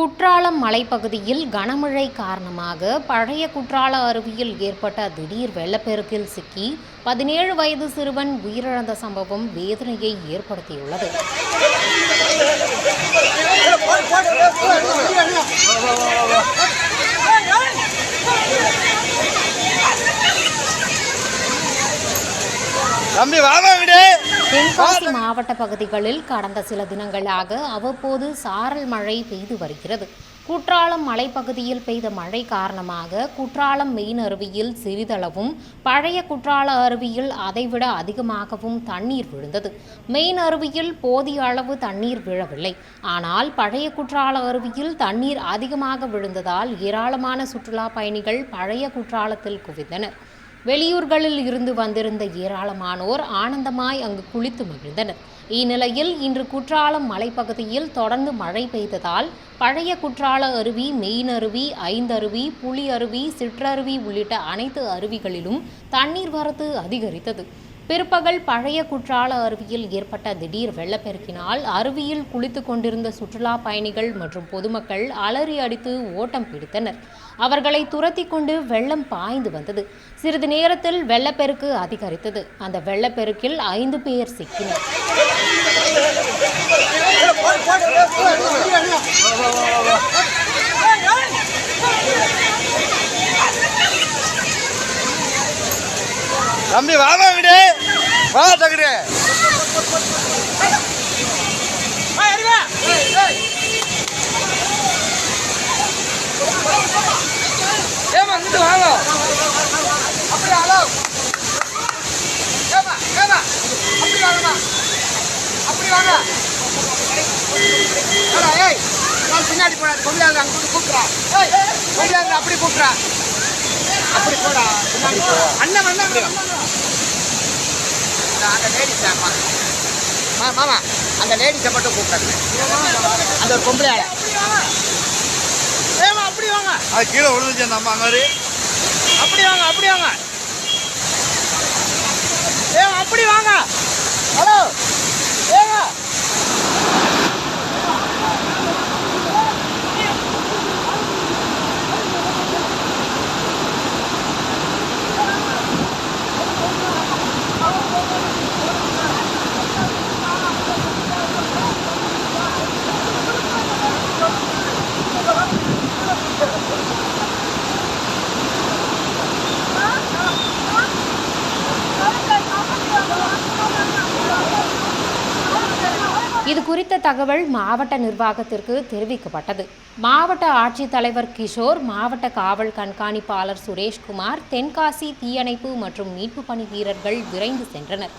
குற்றாலம் மலைப்பகுதியில் கனமழை காரணமாக பழைய குற்றால அருவியில் ஏற்பட்ட திடீர் வெள்ளப்பெருக்கில் சிக்கி பதினேழு வயது சிறுவன் உயிரிழந்த சம்பவம் வேதனையை ஏற்படுத்தியுள்ளது தம்பி வாமா விடு தென்காசி மாவட்ட பகுதிகளில் கடந்த சில தினங்களாக அவ்வப்போது சாரல் மழை பெய்து வருகிறது. குற்றாலம் மலைப்பகுதியில் பெய்த மழை காரணமாக குற்றாலம் மெயின் அருவியில் சிறிதளவும் பழைய குற்றால அருவியில் அதைவிட அதிகமாகவும் தண்ணீர் விழுந்தது. மெயின் அருவியில் போதிய அளவு தண்ணீர் விழவில்லை. ஆனால் பழைய குற்றால அருவியில் தண்ணீர் அதிகமாக விழுந்ததால் ஏராளமான சுற்றுலா பயணிகள் பழைய குற்றாலத்தில் குவிந்தனர். வெளியூர்களில் இருந்து வந்திருந்த ஏராளமானோர் ஆனந்தமாய் அங்கு குளித்து மகிழ்ந்தனர். இந்நிலையில் இன்று குற்றாலம் மலைப்பகுதியில் தொடர்ந்து மழை பெய்ததால் பழைய குற்றால அருவி மெயின் அருவி ஐந்தருவி புலி அருவி சிற்றருவி உள்ளிட்ட அனைத்து அருவிகளிலும் தண்ணீர் வரத்து அதிகரித்தது. பிற்பகல் பழைய குற்றால அருவியில் ஏற்பட்ட திடீர் வெள்ளப்பெருக்கினால் அருவியில் குளித்துக் கொண்டிருந்த சுற்றுலா பயணிகள் மற்றும் பொதுமக்கள் அலறி அடித்து ஓட்டம் பிடித்தனர் அவர்களை துரத்தி கொண்டு வெள்ளம் பாய்ந்து வந்தது சிறிது நேரத்தில் வெள்ளப்பெருக்கு அதிகரித்தது அந்த வெள்ளப்பெருக்கில் ஐந்து பேர் சிக்கினர் தம்பி விடு. வா தகுடு. ஏமா இங்கிட்டு வாங்க. அப்படி ஹலோ. ஏமா ஏமா அப்படி வாங்கம்மா அப்படி வாங்க. ஏய் நான் பின்னாடி போனா கொண்டாந்து அங்க கூப்பிட்றா. ஏய் கொண்டாந்து அப்படி கூப்பிட்றா. அப்படி போடா அண்ணன் வந்தாங்க அந்த லேடிஸ் மாமா அந்த லேடிஸை மட்டும் கூப்பிடுங்க அந்த ஒரு பொம்பளை ஆளை. ஏமா அப்படி வாங்க. அது கீழே விழுந்துச்சு அந்த அம்மா அப்படி வாங்க அப்படி வாங்க. ஏமா அப்படி வாங்க. ஹலோ. இது குறித்த தகவல் மாவட்ட நிர்வாகத்திற்கு தெரிவிக்கப்பட்டது. மாவட்ட ஆட்சித்தலைவர் கிஷோர் மாவட்ட காவல் கண்காணிப்பாளர் சுரேஷ்குமார் தென்காசி தீயணைப்பு மற்றும் மீட்பு பணி வீரர்கள் விரைந்து சென்றனர்.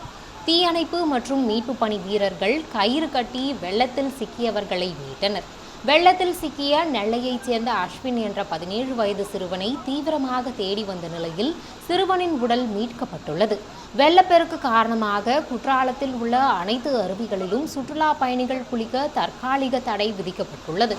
தீயணைப்பு மற்றும் மீட்பு பணி வீரர்கள் கயிறு கட்டி வெள்ளத்தில் சிக்கியவர்களை மீட்டனர். வெள்ளத்தில் சிக்கிய நெல்லையைச் சேர்ந்த அஸ்வின் என்ற பதினேழு வயது சிறுவனை தீவிரமாக தேடி வந்த நிலையில் சிறுவனின் உடல் மீட்கப்பட்டுள்ளது. வெள்ளப்பெருக்கு காரணமாக குற்றாலத்தில் உள்ள அனைத்து அருவிகளிலும் சுற்றுலா பயணிகள் குளிக்க தற்காலிக தடை விதிக்கப்பட்டுள்ளது.